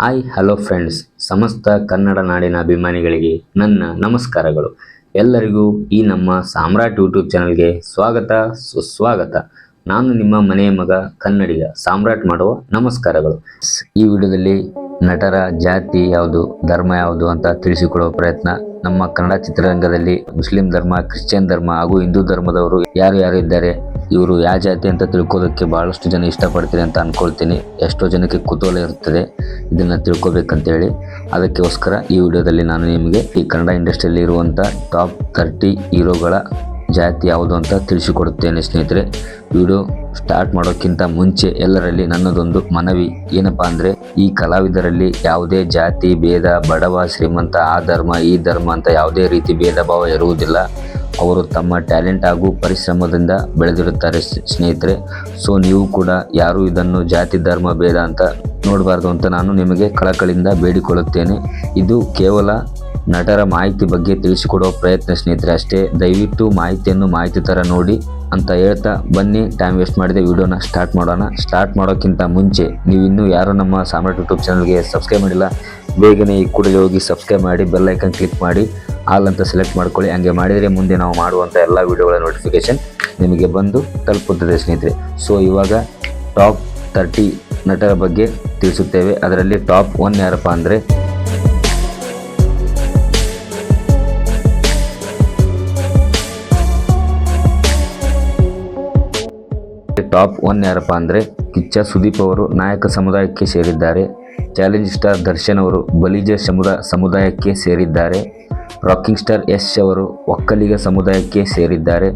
Hi hello friends ಸಮಸ್ತ ಕನ್ನಡ ನಾಡಿನ ಅಭಿಮಾನಿಗಳಿಗೆ ನನ್ನ ನಮಸ್ಕಾರಗಳು. ಎಲ್ಲರಿಗೂ ಈ ನಮ್ಮ ಸಾಮ್ರಾಟ್ ಯೂಟ್ಯೂಬ್ ಚಾನಲ್ಗೆ ಸ್ವಾಗತ, ಸುಸ್ವಾಗತ. ನಾನು ನಿಮ್ಮ ಮನೆಯ ಮಗ ಕನ್ನಡಿಗ ಸಾಮ್ರಾಟ್ ಮಾಡುವ ನಮಸ್ಕಾರಗಳು. ಈ ವಿಡಿಯೋದಲ್ಲಿ ನಟರ ಜಾತಿ ಯಾವುದು, ಧರ್ಮ ಯಾವುದು ಅಂತ ತಿಳಿಸಿಕೊಡುವ ಪ್ರಯತ್ನ ನಮ್ಮ ಕನ್ನಡ ಚಿತ್ರರಂಗದಲ್ಲಿ ಮುಸ್ಲಿಂ ಧರ್ಮ, ಕ್ರಿಶ್ಚಿಯನ್ ಧರ್ಮ ಹಾಗೂ ಹಿಂದೂ ಧರ್ಮದವರು ಯಾರು ಯಾರು ಇದ್ದಾರೆ, ಇವರು ಯಾವ ಜಾತಿ ಅಂತ ತಿಳ್ಕೋದಕ್ಕೆ ಬಹಳಷ್ಟು ಜನ ಇಷ್ಟಪಡ್ತೀರಿ ಅಂತ ಅಂದ್ಕೊಳ್ತೀನಿ ಎಷ್ಟೋ ಜನಕ್ಕೆ ಕುತೂಹಲ ಇರುತ್ತದೆ ಇದನ್ನ ತಿಳ್ಕೊಬೇಕಂತೇಳಿ ಅದಕ್ಕೋಸ್ಕರ ಈ ವಿಡಿಯೋದಲ್ಲಿ ನಾನು ನಿಮಗೆ ಈ ಕನ್ನಡ ಇಂಡಸ್ಟ್ರಿಯಲ್ಲಿ ಇರುವಂಥ ಟಾಪ್ ಥರ್ಟಿ ಹೀರೋಗಳ ಜಾತಿ ಯಾವುದು ಅಂತ ತಿಳಿಸಿಕೊಡುತ್ತೇನೆ ಸ್ನೇಹಿತರೆ. ವಿಡಿಯೋ ಸ್ಟಾರ್ಟ್ ಮಾಡೋಕ್ಕಿಂತ ಮುಂಚೆ ಎಲ್ಲರಲ್ಲಿ ನನ್ನದೊಂದು ಮನವಿ. ಏನಪ್ಪ ಅಂದರೆ, ಈ ಕಲಾವಿದರಲ್ಲಿ ಯಾವುದೇ ಜಾತಿ, ಭೇದ, ಬಡವ, ಶ್ರೀಮಂತ, ಆ ಧರ್ಮ, ಈ ಧರ್ಮ ಅಂತ ಯಾವುದೇ ರೀತಿ ಭೇದ ಭಾವ ಇರುವುದಿಲ್ಲ. ಅವರು ತಮ್ಮ ಟ್ಯಾಲೆಂಟ್ ಹಾಗೂ ಪರಿಶ್ರಮದಿಂದ ಬೆಳೆದಿರುತ್ತಾರೆ ಸ್ನೇಹಿತರೆ. ಸೊ, ನೀವು ಕೂಡ ಯಾರು ಇದನ್ನು ಜಾತಿ, ಧರ್ಮ, ಭೇದ ಅಂತ ನೋಡಬಾರ್ದು ಅಂತ ನಾನು ನಿಮಗೆ ಕಳಕಳಿಯಿಂದ ಬೇಡಿಕೊಳ್ಳುತ್ತೇನೆ. ಇದು ಕೇವಲ ನಟರ ಮಾಹಿತಿ ಬಗ್ಗೆ ತಿಳಿಸಿಕೊಡೋ ಪ್ರಯತ್ನ ಸ್ನೇಹಿತರೆ ಅಷ್ಟೇ. ದಯವಿಟ್ಟು ಮಾಹಿತಿಯನ್ನು ಮಾಹಿತಿ ಥರ ನೋಡಿ ಅಂತ ಹೇಳ್ತಾ ಬನ್ನಿ. ಟೈಮ್ ವೇಸ್ಟ್ ಮಾಡಿದೆ. ವಿಡಿಯೋನ ಸ್ಟಾರ್ಟ್ ಮಾಡೋಣ. ಸ್ಟಾರ್ಟ್ ಮಾಡೋಕ್ಕಿಂತ ಮುಂಚೆ ನೀವು ಇನ್ನೂ ಯಾರು ನಮ್ಮ ಸಾಮ್ರಾಟ್ ಯೂಟ್ಯೂಬ್ ಚಾನಲ್ಗೆ ಸಬ್ಸ್ಕ್ರೈಬ್ ಮಾಡಿಲ್ಲ, ಬೇಗನೆ ಈ ಕೂಡಲೇ ಹೋಗಿ ಸಬ್ಸ್ಕ್ರೈಬ್ ಮಾಡಿ ಬೆಲ್ ಐಕನ್ ಕ್ಲಿಕ್ ಮಾಡಿ ಆಲ್ ಅಂತ ಸೆಲೆಕ್ಟ್ ಮಾಡ್ಕೊಳ್ಳಿ. ಹಂಗೆ ಮಾಡಿದರೆ ಮುಂದೆ ನಾವು ಮಾಡುವಂಥ ಎಲ್ಲ ವಿಡಿಯೋಗಳ ನೋಟಿಫಿಕೇಶನ್ ನಿಮಗೆ ಬಂದು ತಲುಪುತ್ತದೆ ಸ್ನೇಹಿತರೆ. ಸೊ ಇವಾಗ ಟಾಪ್ ತರ್ಟಿ ನಟರ ಬಗ್ಗೆ ತಿಳಿಸುತ್ತೇವೆ. ಅದರಲ್ಲಿ ಟಾಪ್ ಒನ್ ಯಾರಪ್ಪ ಅಂದರೆ ಟಾಪ್ ಒನ್ ಯಾರಪ್ಪ ಅಂದರೆ ಕಿಚ್ಚ ಸುದೀಪ್ ಅವರು ನಾಯಕ ಸಮುದಾಯಕ್ಕೆ ಸೇರಿದ್ದಾರೆ. ಚಾಲೆಂಜ್ ಸ್ಟಾರ್ ದರ್ಶನ್ ಅವರು ಬಲಿಜ ಸಮುದಾಯ ಸಮುದಾಯಕ್ಕೆ ಸೇರಿದ್ದಾರೆ. ರಾಕಿಂಗ್ ಸ್ಟಾರ್ ಯಶ್ ಅವರು ಒಕ್ಕಲಿಗ ಸಮುದಾಯಕ್ಕೆ ಸೇರಿದ್ದಾರೆ.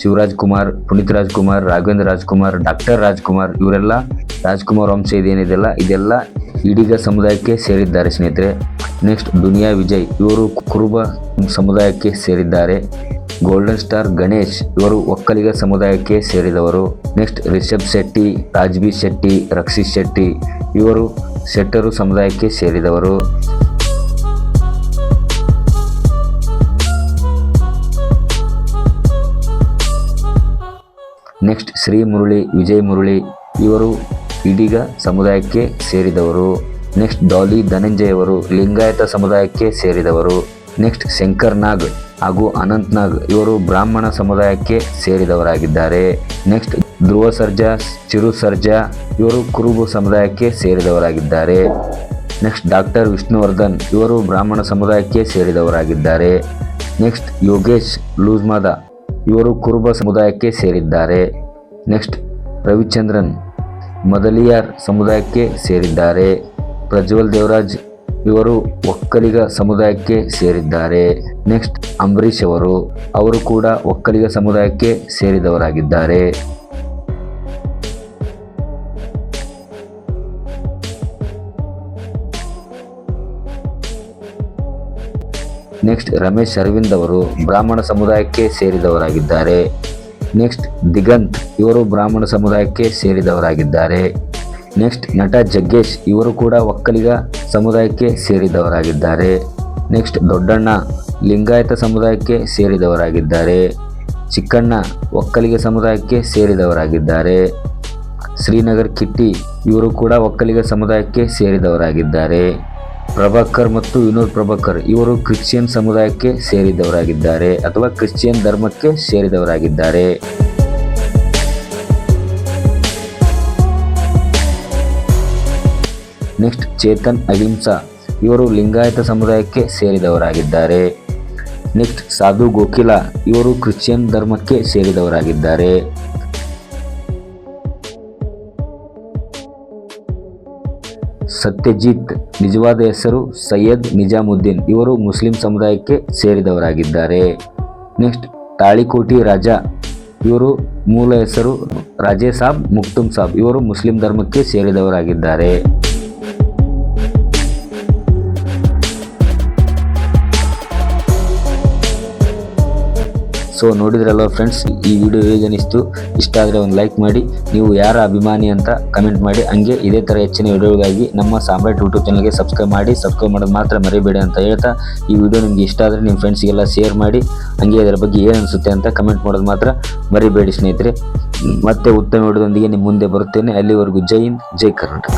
ಶಿವರಾಜ್ ಕುಮಾರ್, ಪುನೀತ್ ರಾಜ್ಕುಮಾರ್, ರಾಘವೇಂದ್ರ ರಾಜ್ಕುಮಾರ್, ಡಾಕ್ಟರ್ ರಾಜ್ಕುಮಾರ್, ಇವರೆಲ್ಲ ರಾಜ್ಕುಮಾರ್ ವಂಶ ಇದೇನಿದೆಲ್ಲ ಇದೆಲ್ಲ? ಈಡಿಗ ಸಮುದಾಯಕ್ಕೆ ಸೇರಿದ್ದಾರೆ ಸ್ನೇಹಿತರೆ. ನೆಕ್ಸ್ಟ್ ದುನಿಯಾ ವಿಜಯ್, ಇವರು ಕುರುಬ ಸಮುದಾಯಕ್ಕೆ ಸೇರಿದ್ದಾರೆ. ಗೋಲ್ಡನ್ ಸ್ಟಾರ್ ಗಣೇಶ್ ಇವರು ಒಕ್ಕಲಿಗ ಸಮುದಾಯಕ್ಕೆ ಸೇರಿದವರು. ನೆಕ್ಸ್ಟ್ ರಿಷಬ್ ಶೆಟ್ಟಿ ರಾಜ್ಬಿ ಶೆಟ್ಟಿ, ರಕ್ಷಿತ್ ಶೆಟ್ಟಿ, ಇವರು ಶೆಟ್ಟರು ಸಮುದಾಯಕ್ಕೆ ಸೇರಿದವರು. ನೆಕ್ಸ್ಟ್ ಶ್ರೀ ಮುರುಳಿ, ವಿಜಯ್ ಮುರುಳಿ ಇವರು ಇಡಿಗ ಸಮುದಾಯಕ್ಕೆ ಸೇರಿದವರು. ನೆಕ್ಸ್ಟ್ ಡಾಲಿ ಧನಂಜಯ್ ಅವರು ಲಿಂಗಾಯತ ಸಮುದಾಯಕ್ಕೆ ಸೇರಿದವರು. ನೆಕ್ಸ್ಟ್ ಶಂಕರ್ ನಾಗ್ ಹಾಗೂ ಅನಂತ್ ನಾಗ್ ಇವರು ಬ್ರಾಹ್ಮಣ ಸಮುದಾಯಕ್ಕೆ ಸೇರಿದವರಾಗಿದ್ದಾರೆ. ನೆಕ್ಸ್ಟ್ ಧ್ರುವ ಸರ್ಜಾ, ಚಿರು ಸರ್ಜಾ ಇವರು ಕುರುಬು ಸಮುದಾಯಕ್ಕೆ ಸೇರಿದವರಾಗಿದ್ದಾರೆ. ನೆಕ್ಸ್ಟ್ ಡಾಕ್ಟರ್ ವಿಷ್ಣುವರ್ಧನ್ ಇವರು ಬ್ರಾಹ್ಮಣ ಸಮುದಾಯಕ್ಕೆ ಸೇರಿದವರಾಗಿದ್ದಾರೆ. ನೆಕ್ಸ್ಟ್ ಯೋಗೇಶ್ ಲೂಜ್ಮಾದ ಇವರು ಕುರುಬ ಸಮುದಾಯಕ್ಕೆ ಸೇರಿದ್ದಾರೆ. ನೆಕ್ಸ್ಟ್, ರವಿಚಂದ್ರನ್ ಮದಲಿಯಾರ್ ಸಮುದಾಯಕ್ಕೆ ಸೇರಿದ್ದಾರೆ. ಪ್ರಜ್ವಲ್ ದೇವರಾಜ್ ಇವರು ಒಕ್ಕಲಿಗ ಸಮುದಾಯಕ್ಕೆ ಸೇರಿದ್ದಾರೆ. ನೆಕ್ಸ್ಟ್, ಅಂಬರೀಷ್ ಅವರು ಅವರು ಕೂಡ ಒಕ್ಕಲಿಗ ಸಮುದಾಯಕ್ಕೆ ಸೇರಿದವರಾಗಿದ್ದಾರೆ. ನೆಕ್ಸ್ಟ್ ರಮೇಶ್ ಅರವಿಂದ್ ಅವರು ಬ್ರಾಹ್ಮಣ ಸಮುದಾಯಕ್ಕೆ ಸೇರಿದವರಾಗಿದ್ದಾರೆ. ನೆಕ್ಸ್ಟ್ ದಿಗಂತ್ ಇವರು ಬ್ರಾಹ್ಮಣ ಸಮುದಾಯಕ್ಕೆ ಸೇರಿದವರಾಗಿದ್ದಾರೆ. ನೆಕ್ಸ್ಟ್ ನಟ ಜಗ್ಗೇಶ್ ಇವರು ಕೂಡ ಒಕ್ಕಲಿಗ ಸಮುದಾಯಕ್ಕೆ ಸೇರಿದವರಾಗಿದ್ದಾರೆ. ನೆಕ್ಸ್ಟ್ ದೊಡ್ಡಣ್ಣ ಲಿಂಗಾಯತ ಸಮುದಾಯಕ್ಕೆ ಸೇರಿದವರಾಗಿದ್ದಾರೆ. ಚಿಕ್ಕಣ್ಣ ಒಕ್ಕಲಿಗ ಸಮುದಾಯಕ್ಕೆ ಸೇರಿದವರಾಗಿದ್ದಾರೆ. ಶ್ರೀನಗರ್ ಕಿಟ್ಟಿ ಇವರು ಕೂಡ ಒಕ್ಕಲಿಗ ಸಮುದಾಯಕ್ಕೆ ಸೇರಿದವರಾಗಿದ್ದಾರೆ. ಪ್ರಭಾಕರ್ ಮತ್ತು ವಿನೋದ್ ಪ್ರಭಾಕರ್ ಇವರು ಕ್ರಿಶ್ಚಿಯನ್ ಸಮುದಾಯಕ್ಕೆ ಸೇರಿದವರಾಗಿದ್ದಾರೆ ಅಥವಾ ಕ್ರಿಶ್ಚಿಯನ್ ಧರ್ಮಕ್ಕೆ ಸೇರಿದವರಾಗಿದ್ದಾರೆ. ನೆಕ್ಸ್ಟ್ ಚೇತನ್ ಅಹಿಂಸಾ ಇವರು ಲಿಂಗಾಯತ ಸಮುದಾಯಕ್ಕೆ ಸೇರಿದವರಾಗಿದ್ದಾರೆ. ನೆಕ್ಸ್ಟ್ ಸಾಧು ಗೋಕಿಲ ಇವರು ಕ್ರಿಶ್ಚಿಯನ್ ಧರ್ಮಕ್ಕೆ ಸೇರಿದವರಾಗಿದ್ದಾರೆ. ಸತ್ಯಜಿತ್, ನಿಜವಾದ ಹೆಸರು ಸೈಯದ್ ನಿಜಾಮುದ್ದೀನ್. ಇವರು ಮುಸ್ಲಿಂ ಸಮುದಾಯಕ್ಕೆ ಸೇರಿದವರಾಗಿದ್ದಾರೆ. ನೆಕ್ಸ್ಟ್, ತಾಳಿಕೋಟಿ ರಾಜ. ಇವರು ಮೂಲ ಹೆಸರು ರಾಜೇ ಸಾಬ್ ಮುಕ್ತುಮ್ ಸಾಬ್. ಇವರು ಮುಸ್ಲಿಂ ಧರ್ಮಕ್ಕೆ ಸೇರಿದವರಾಗಿದ್ದಾರೆ. ಸೊ ನೋಡಿದ್ರಲ್ಲ ಫ್ರೆಂಡ್ಸ್ ಈ ವಿಡಿಯೋ ಹೇಗೆ ಅನಿಸ್ತು? ಇಷ್ಟ ಆದರೆ ಒಂದು ಲೈಕ್ ಮಾಡಿ, ನೀವು ಯಾರ ಅಭಿಮಾನಿ ಅಂತ ಕಮೆಂಟ್ ಮಾಡಿ, ಹಂಗೆ ಇದೇ ಥರ ಹೆಚ್ಚಿನ ವಿಡಿಯೋಗಾಗಿ ನಮ್ಮ ಸಾಮ್ರಾಟ್ ಯೂಟ್ಯೂಬ್ ಚಾನಲ್ಗೆ ಸಬ್ಸ್ಕ್ರೈಬ್ ಮಾಡಿ ಸಬ್ಸ್ಕ್ರೈಬ್ ಮಾಡೋದು ಮಾತ್ರ ಮರಿಬೇಡಿ ಅಂತ ಹೇಳ್ತಾ, ಈ ವಿಡಿಯೋ ನಿಮಗೆ ಇಷ್ಟ ಆದರೆ ನಿಮ್ಮ ಫ್ರೆಂಡ್ಸ್ಗೆಲ್ಲ ಶೇರ್ ಮಾಡಿ, ಹಂಗೆ ಇದರ ಬಗ್ಗೆ ಏನು ಅನಿಸುತ್ತೆ ಅಂತ ಕಮೆಂಟ್ ಮಾಡೋದು ಮಾತ್ರ ಮರಿಬೇಡಿ ಸ್ನೇಹಿತರೆ. ಮತ್ತೆ ಉತ್ತಮ ವಿಡಿಯೋದೊಂದಿಗೆ ನಿಮ್ಮ ಮುಂದೆ ಬರುತ್ತೇನೆ. ಅಲ್ಲಿವರೆಗೂ ಜೈ ಹಿಂದ್, ಜೈ ಕರ್ನಾಟಕ.